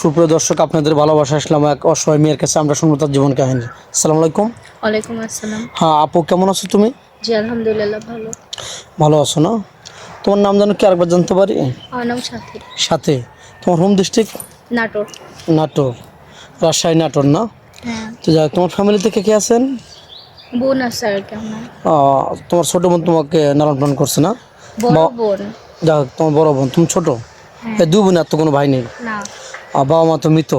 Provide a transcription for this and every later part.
সুপ্রিয় দর্শক আপনাদের ভালোবাসা আসলাম এক অসহায় মেয়ের কাছে। আমরা শুনব তার জীবন কাহিনী। আসসালামু আলাইকুম। ওয়ালাইকুম আসসালাম। হ্যাঁ আপু কেমন আছো তুমি? জি আলহামদুলিল্লাহ ভালো। ভালো আছো না? তোমার নাম জানো কি আরেকবার জানতে পারি? আমার নাম সাথী। সাথে। তোমার হোম ডিস্ট্রিক্ট নাটোর। নাটোর। রাজশাহী নাটোর না? হ্যাঁ। তো যাই তোমার ফ্যামিলি থেকে কে আছেন? বোন আছে আর কি তোমার ছোট বোন তোমাকে লালন পালন করছে না? বড় বোন। যাই হোক, তোমার বড় বোন। তুমি ছোট? হ্যাঁ। এই দুই বোন আর তো কোনো ভাই নেই? না। আর বাবা মা তো মৃত।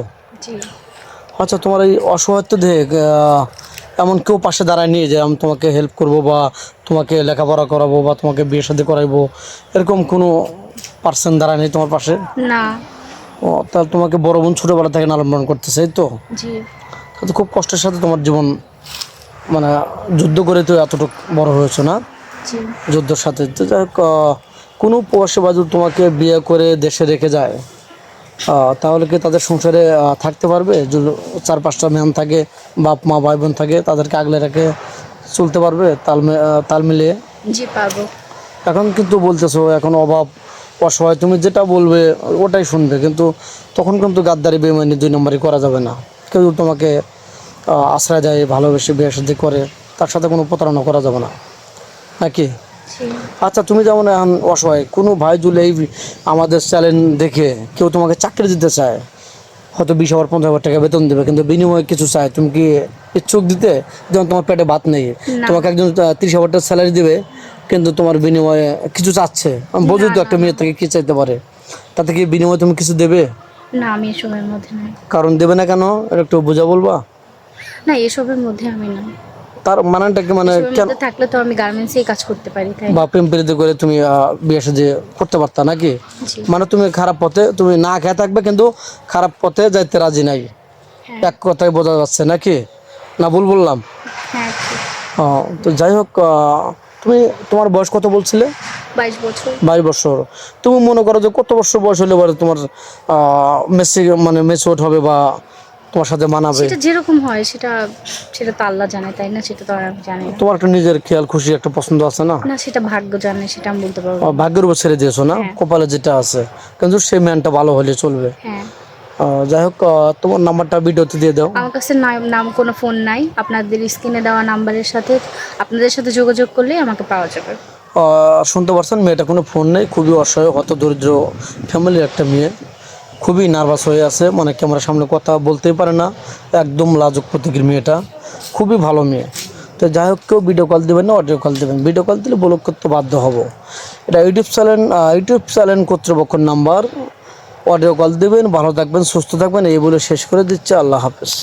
আচ্ছা তোমার এই অসহায়ত্ব দেখ এমন কেউ পাশে দাঁড়ায় নিয়ে যে আমি তোমাকে হেল্প করব বা তোমাকে লেখাপড়া করাবো বা তোমাকে বিয়ে সাথে করাইবো? এরকম কোনো পার্সন দাঁড়ায় নেই তোমার পাশে? না। ও তাহলে তোমাকে বড় বোন ছোটোবেলা থেকে লালন পালন করতেছে তো? তাহলে খুব কষ্টের সাথে তোমার জীবন মানে যুদ্ধ করে তো এতটুকু বড় হয়েছে না? যুদ্ধের সাথে। তো যাই হোক, কোনো প্রবাসী বাজু তোমাকে বিয়ে করে দেশে রেখে যায়? তাহলে কি তাদের সংসারে থাকতে পারবে? চার পাঁচটা ম্যান থাকে বাপ মা ভাই বোন থাকে তাদেরকে আগলে রেখে চলতে পারবে তাল তাল মিলিয়ে? জি পারব। এখন কিন্তু বলতেছো এখন অভাব অসহায় তুমি যেটা বলবে ওটাই শুনবে। কিন্তু তখন কিন্তু গাদ্দারি বেমানি দুই নম্বরই করা যাবে না। কেউ তোমাকে আশ্রয় দেয় ভালোবেসে বিয়ে করে তার সাথে কোনো প্রতারণা করা যাবে না। নাকি? আচ্ছা। তুমি যেমন এখন অসহায় কোনো ভাই জুলে এই আমাদের চ্যানেল দেখে কেউ তোমাকে চাকরি দিতে চায় হয়তো বিশ হাজার পঞ্চাশ হাজার টাকা বেতন দেবে কিন্তু বিনিময়ে কিছু চায় তুমি কি ইচ্ছুক দিতে? যেমন তোমার পেটে ভাত নেই তোমাকে একজন তিরিশ হাজার টাকা স্যালারি দেবে কিন্তু তোমার বিনিময়ে কিছু চাচ্ছে। আমি বুঝি তো একটা মেয়ের থেকে কি চাইতে পারে? তাতে কি বিনিময়ে তুমি কিছু দেবে? না আমি এসবের মধ্যে নাই। কারণ দেবে না কেন? একটু বোঝা বলবা। না এসবের মধ্যে আমি না তার মানানটা কি মানে কেন? থাকলে তো আমি গার্মেন্টসেই কাজ করতে পারি তাই বা প্রেম প্রীতি করে তুমি বিয়ে সাথে করতে পারতা নাকি? মানে তুমি খারাপ পথে তুমি না খেয়ে থাকবে কিন্তু খারাপ পথে যাইতে রাজি নাই। হ্যাঁ। এক কথায় বোঝা যাচ্ছে নাকি? না ভুল বললাম? হ্যাঁ ও, তো যাই হোক তুমি তোমার বয়স কত বলছিলে? বাইশ বছর। বাইশ বছর। তুমি মনে করো যে কত বছর বয়স হলে পরে তোমার মেসি মানে মেচুয়ার্ড হবে বা তোমার সাথে মানাবে। সেটা যেরকম হয় সেটা সেটা তো আল্লাহ জানে তাই না? সেটা তো আর আমি জানি না। তোমার একটা নিজের খেয়াল খুশি একটা পছন্দ আছে না? না সেটা ভাগ্য জানে সেটা আমি বলতে পারব না। ভাগ্যের উপর ছেড়ে দিয়েছ না? হ্যাঁ। কপালে যেটা আছে। কিন্তু সেই ম্যানটা ভালো হলে চলবে। হ্যাঁ। আহ, যাই হোক আহ, তোমার নাম্বারটা ভিডিওতে দিয়ে দাও। আমার কাছে নাম নাম কোনো ফোন নাই। আপনাদের স্ক্রিনে দেওয়া নাম্বারের সাথে আপনাদের সাথে যোগাযোগ করলে আমাকে পাওয়া যাবে। আহ, শুনতে পারছেন মেয়েটা কোনো ফোন নেই খুবই অসহায় হত দরিদ্র ফ্যামিলির একটা মেয়ে। খুবই নার্ভাস হয়ে আছে মানে ক্যামেরার সামনে কথা বলতেই পারে না। একদম লাজুক প্রতীকের মেয়েটা, খুবই ভালো মেয়ে। তো যাই হোক, কেউ ভিডিও কল দেবেন না অডিও কল দেবেন। ভিডিও কল দিলে ব্লক করতে বাধ্য হব। এটা ইউটিউব চ্যানেল ইউটিউব চ্যানেল কর্তৃপক্ষের নাম্বার অডিও কল দেবেন, ভালো থাকবেন, সুস্থ থাকবেন, এই বলে শেষ করে দিচ্ছে। আল্লাহ হাফেজ।